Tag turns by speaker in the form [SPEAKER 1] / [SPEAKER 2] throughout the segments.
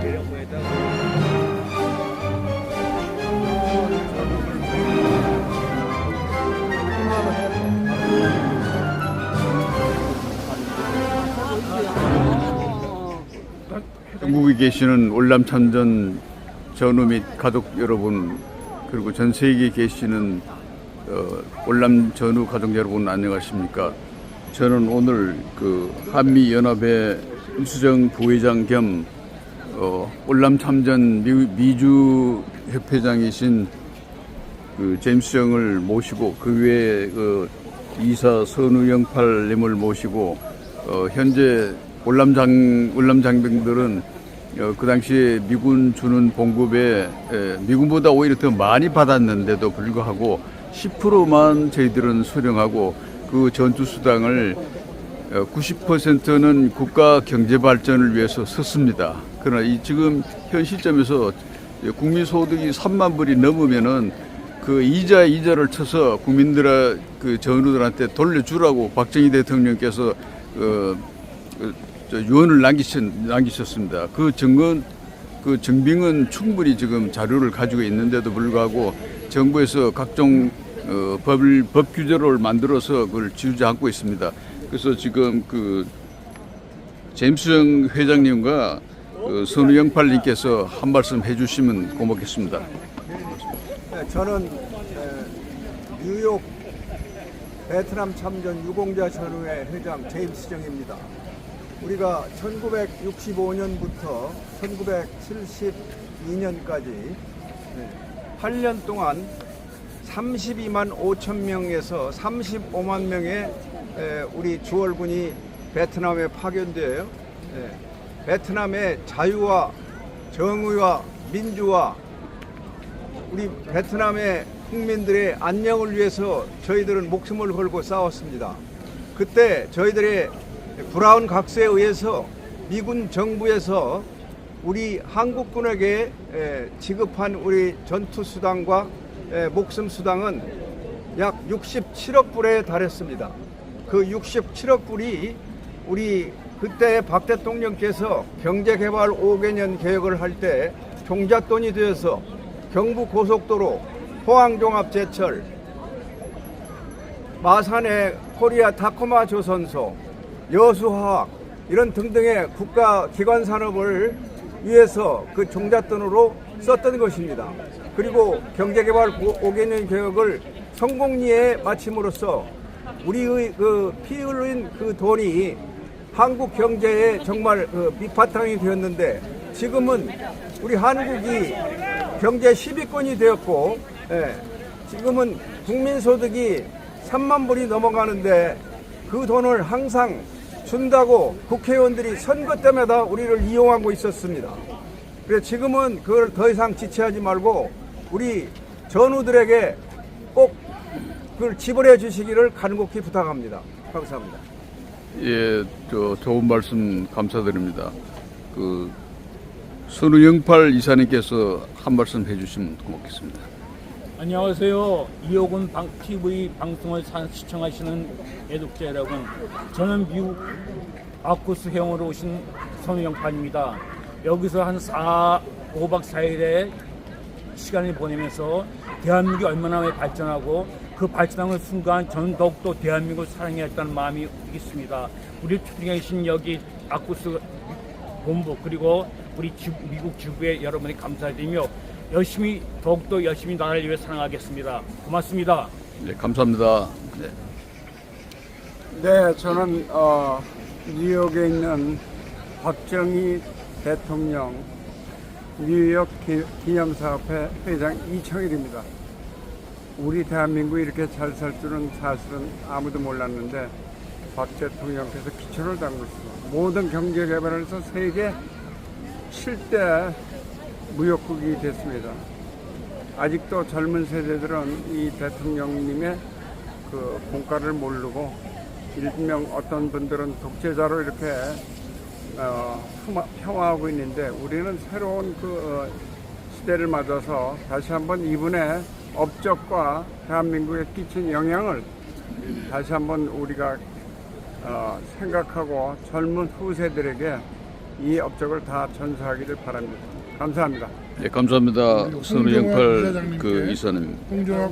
[SPEAKER 1] 대령부에다가.
[SPEAKER 2] 영국에 계시는 월남 참전 전우 및 가족 여러분 그리고 전 세계에 계시는 어, 월남 전우 가족 여러분 안녕하십니까? 저는 오늘 그 한미 연합회 임수정 부회장 겸 어, 월남 참전 미, 미주 협회장이신 그 제임스 정을 모시고 그 외에 그 이사 선우 영팔님을 모시고 어, 현재 월남장 월남장병들은 어, 그 당시에 미군 주는 봉급에 에, 미군보다 오히려 더 많이 받았는데도 불구하고 10%만 저희들은 수령하고 그 전투 수당을 90%는 국가 경제 발전을 위해서 썼습니다. 그러나 이 지금 현 시점에서 국민 소득이 3만 불이 넘으면은 그 이자 이자를 쳐서 국민들 그 전우들한테 돌려주라고 박정희 대통령께서 어, 그, 저 유언을 남기셨, 남기셨습니다. 그 증언 그 증빙은 충분히 지금 자료를 가지고 있는데도 불구하고 정부에서 각종 어, 법, 법 규제를 만들어서 그걸 않고 있습니다. 그래서 지금 그 제임스정 회장님과 그 선우영팔님께서 한 말씀 해주시면 고맙겠습니다.
[SPEAKER 3] 네, 저는 에, 뉴욕 베트남 참전 유공자 전후회 회장 제임스 정입니다. 우리가 1965년부터 1972년까지 8년 동안 32만 5천 명에서 35만 명의 에, 우리 주월군이 베트남에 파견되어요. 예, 베트남의 자유와 정의와 민주와 우리 베트남의 국민들의 안녕을 위해서 저희들은 목숨을 걸고 싸웠습니다. 그때 저희들의 브라운 각서에 의해서 미군 정부에서 우리 한국군에게 에, 지급한 우리 전투 수당과 에, 목숨 수당은 약 67억 불에 달했습니다. 그 67억 불이 우리 그때 박 대통령께서 경제개발 5개년 계획을 할 때 종잣돈이 되어서 경부 고속도로, 포항종합제철, 마산의 코리아 타코마 조선소, 여수화학 이런 등등의 국가 기관 산업을 위해서 그 종잣돈으로 썼던 것입니다. 그리고 경제개발 5개년 계획을 성공리에 마침으로써 우리의 그 피 흘린 그 돈이 한국 경제에 정말 그 밑바탕이 되었는데 지금은 우리 한국이 경제 10위권이 되었고 예, 지금은 국민소득이 3만 불이 넘어가는데 그 돈을 항상 준다고 국회의원들이 선거 때마다 우리를 이용하고 있었습니다. 그래서 지금은 그걸 더 이상 지체하지 말고 우리 전우들에게 꼭 그걸 지불해 주시기를 간곡히 부탁합니다. 감사합니다.
[SPEAKER 2] 예, 저 좋은 말씀 감사드립니다. 그 선우영팔 이사님께서 한 말씀 해주시면 고맙겠습니다.
[SPEAKER 4] 안녕하세요. 이호군 방, TV 방송을 사- 시청하시는 애독자 여러분. 저는 미국 아쿠스 형으로 오신 선우영판입니다. 여기서 한 4, 5박 4일의 시간을 보내면서 대한민국이 얼마나 많이 발전하고 그 발전하는 순간 저는 더욱더 대한민국을 사랑해야겠다는 마음이 있습니다. 우리 초중에 계신 여기 아쿠스 본부 그리고 우리 지- 미국 지부에 여러분이 감사드리며 열심히 더욱더 열심히 나라를 위해 사랑하겠습니다. 고맙습니다.
[SPEAKER 2] 네, 감사합니다. 네.
[SPEAKER 3] 네, 저는 어, 뉴욕에 있는 박정희 대통령 뉴욕 기- 기념사업회 회장 이청일입니다. 우리 대한민국이 이렇게 잘 살 줄은 사실은 아무도 몰랐는데 박 대통령께서 기초를 담고 있습니다. 모든 경제 개발에서 세계 7대 무역국이 됐습니다. 아직도 젊은 세대들은 이 대통령님의 그 공과를 모르고 일명 어떤 분들은 독재자로 이렇게 어, 폄하하고 있는데 우리는 새로운 그 어, 시대를 맞아서 다시 한번 이분의 업적과 대한민국에 끼친 영향을 다시 한번 우리가 어, 생각하고 젊은 후세들에게 이 업적을 다 전수하기를 바랍니다. 감사합니다.
[SPEAKER 2] 네, 감사합니다. 선우영팔 그 이사님.
[SPEAKER 5] 홍종학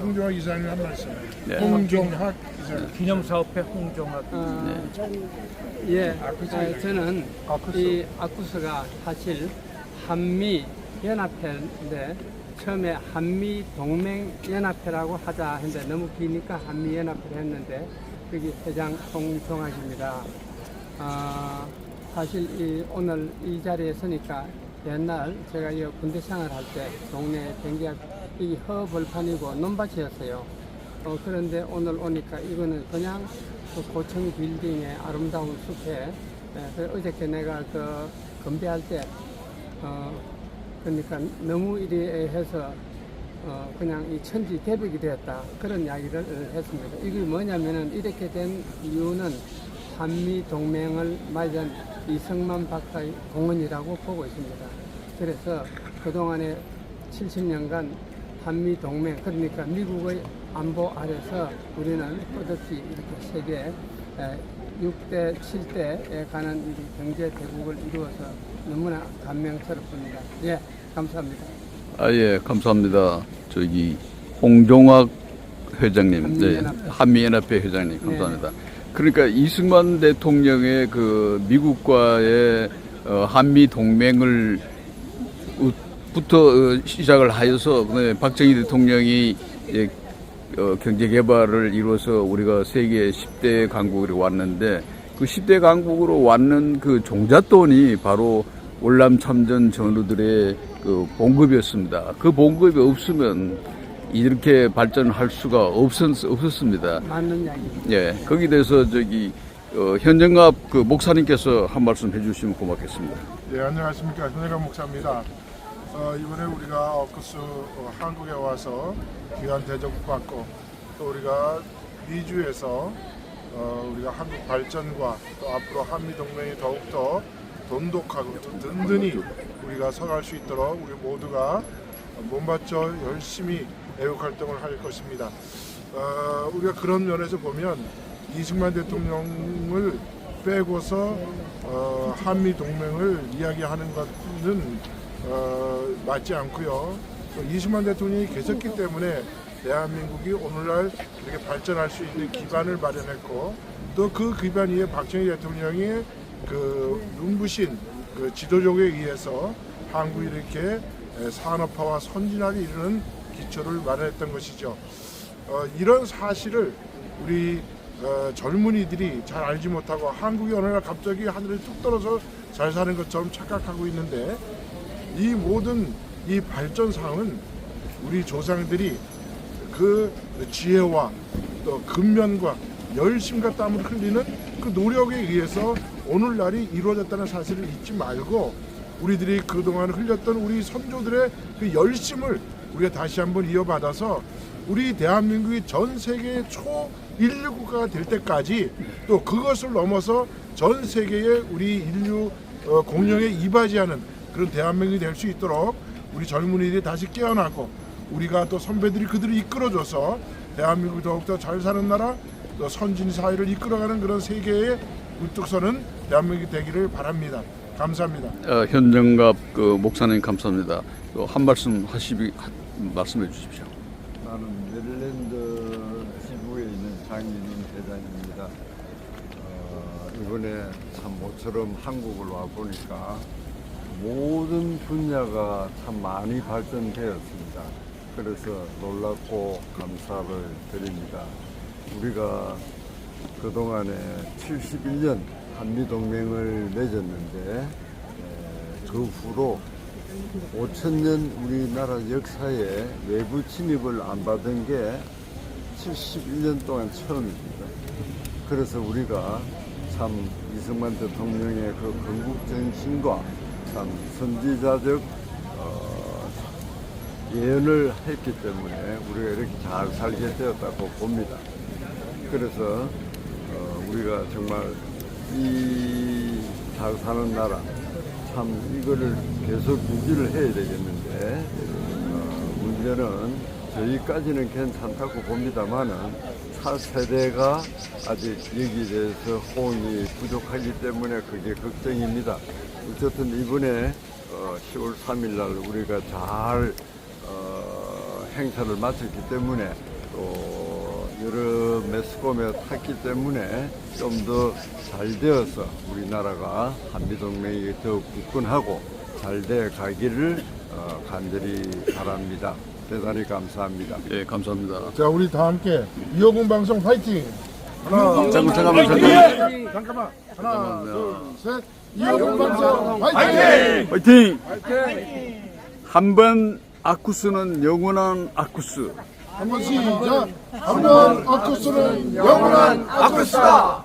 [SPEAKER 5] 홍종학 이사님 한 말씀.
[SPEAKER 2] 네.
[SPEAKER 5] 홍종학 이사님.
[SPEAKER 4] 기념사업회 홍종학
[SPEAKER 6] 어, 예, 어, 저는 이 아쿠스가 사실 한미 연합회인데 처음에 한미 동맹 연합회라고 하자 했는데 너무 기니까 한미 연합회를 했는데 여기 회장 홍종학입니다. 어, 사실 이, 오늘 이 자리에 서니까 옛날 제가 이 군대 생활할 때 동네 경기학 이 허벌판이고 논밭이었어요. 어, 그런데 오늘 오니까 이거는 그냥 그 고층 빌딩의 아름다운 숲에 예, 그 어저께 내가 그 건배할 때 어, 그러니까 너무 이래 해서 어, 그냥 이 천지 대백이 되었다 그런 이야기를 했습니다. 이게 뭐냐면은 이렇게 된 이유는 한미 동맹을 맞은 이승만 박사의 공헌이라고 보고 있습니다. 그래서 그동안에 70년간 한미 동맹 그러니까 미국의 안보 아래서 우리는 끝없이 이렇게 세계 6대, 7대에 가는 이 경제 대국을 이루어서 너무나 감명스럽습니다. 예, 감사합니다.
[SPEAKER 2] 아, 예, 감사합니다. 저기 홍종학 회장님, 네,
[SPEAKER 6] 한미연합회.
[SPEAKER 2] 한미연합회 회장님, 감사합니다. 그러니까 이승만 대통령의 그 미국과의 어, 한미 동맹을 우- 부터 어, 시작을 하여서 네, 박정희 대통령이 예, 어, 경제 개발을 이루어서 우리가 세계 10대 강국으로 왔는데 그 10대 강국으로 왔는 그 종잣돈이 바로 월남 참전 전우들의 그 봉급이었습니다. 그 봉급이 없으면 이렇게 발전할 수가 없었, 없었습니다.
[SPEAKER 6] 맞는 이야기입니다.
[SPEAKER 2] 예, 거기에 대해서 저기 어, 현정갑 그 목사님께서 한 말씀 해주시면 고맙겠습니다.
[SPEAKER 5] 예, 안녕하십니까. 현혜가 목사입니다. 어, 이번에 우리가 어쿠스 어, 한국에 와서 귀한 대접 받고 또 우리가 미주에서 어, 우리가 한국 발전과 또 앞으로 한미 동맹이 더욱더 돈독하고 또 든든히 우리가 서갈 수 있도록 우리 모두가 몸바쳐 열심히 애국 활동을 할 것입니다. 어, 우리가 그런 면에서 보면 이승만 대통령을 빼고서 어, 한미 동맹을 이야기하는 것은 어, 맞지 않고요. 또 이승만 대통령이 계셨기 때문에 대한민국이 오늘날 이렇게 발전할 수 있는 기반을 마련했고 또 그 기반 위에 박정희 대통령의 그 눈부신 그 지도력에 의해서 한국이 이렇게 산업화와 선진화를 이루는 기초를 마련했던 것이죠. 어, 이런 사실을 우리 어, 젊은이들이 잘 알지 못하고 한국이 어느 날 갑자기 하늘에 뚝 떨어져 잘 사는 것처럼 착각하고 있는데 이 모든 이 발전 상은 우리 조상들이 그 지혜와 또 근면과 열심과 땀을 흘리는 그 노력에 의해서 오늘날이 이루어졌다는 사실을 잊지 말고 우리들이 그동안 흘렸던 우리 선조들의 그 열심을 우리가 다시 한번 이어받아서 우리 대한민국이 전 세계 초 인류 국가가 될 때까지 또 그것을 넘어서 전 세계의 우리 인류 어, 공룡에 이바지하는 그런 대한민국이 될 수 있도록 우리 젊은이들이 다시 깨어나고 우리가 또 선배들이 그들을 이끌어줘서 대한민국이 더욱더 잘 사는 나라 또 선진 사회를 이끌어가는 그런 세계의 우뚝 서는 대한민국이 되기를 바랍니다. 감사합니다.
[SPEAKER 2] 어, 현정갑 그 목사님 감사합니다. 또한 말씀 하시비 하- 말씀해 주십시오.
[SPEAKER 7] 나는 메릴랜드 지부에 있는 장인인 대장입니다. 어, 이번에 참 모처럼 한국을 와 보니까 모든 분야가 참 많이 발전되었습니다. 그래서 놀랍고 감사를 드립니다. 우리가 그동안에 71년 한미 동맹을 맺었는데 에, 그 후로 5천년 우리나라 역사에 외부 침입을 안 받은 게 71년 동안 처음입니다. 그래서 우리가 참 이승만 대통령의 그 건국 정신과 참 선지자적 어, 예언을 했기 때문에 우리가 이렇게 잘 살게 되었다고 봅니다. 그래서 어, 우리가 정말 이 잘 사는 나라 참 이거를 계속 유지를 해야 되겠는데 어, 문제는 저희까지는 괜찮다고 봅니다만은 타 세대가 아직 여기에 대해서 호응이 부족하기 때문에 그게 걱정입니다. 어쨌든 이번에 어, 10월 3일 날 우리가 잘 어, 행사를 마쳤기 때문에 또 여러 매스컴에 탔기 때문에 좀 더 잘 되어서 우리나라가 한미동맹이 더 굳건하고 잘돼 가기를 어, 간절히 바랍니다. 대단히 감사합니다.
[SPEAKER 2] 예, 감사합니다.
[SPEAKER 5] 자, 우리 다 함께 이호군 방송 파이팅! 하나,
[SPEAKER 2] 잠깐, 잠깐만, 잠깐만.
[SPEAKER 5] 잠깐만. 하나,
[SPEAKER 2] 잠깐만요.
[SPEAKER 5] 둘, 셋. 이호군 방송 파이팅!
[SPEAKER 2] 화이팅! 한 번 아쿠스는 영원한 아쿠스.
[SPEAKER 5] 한번 시작. 한번 아쿠스는 영원한 아쿠스다.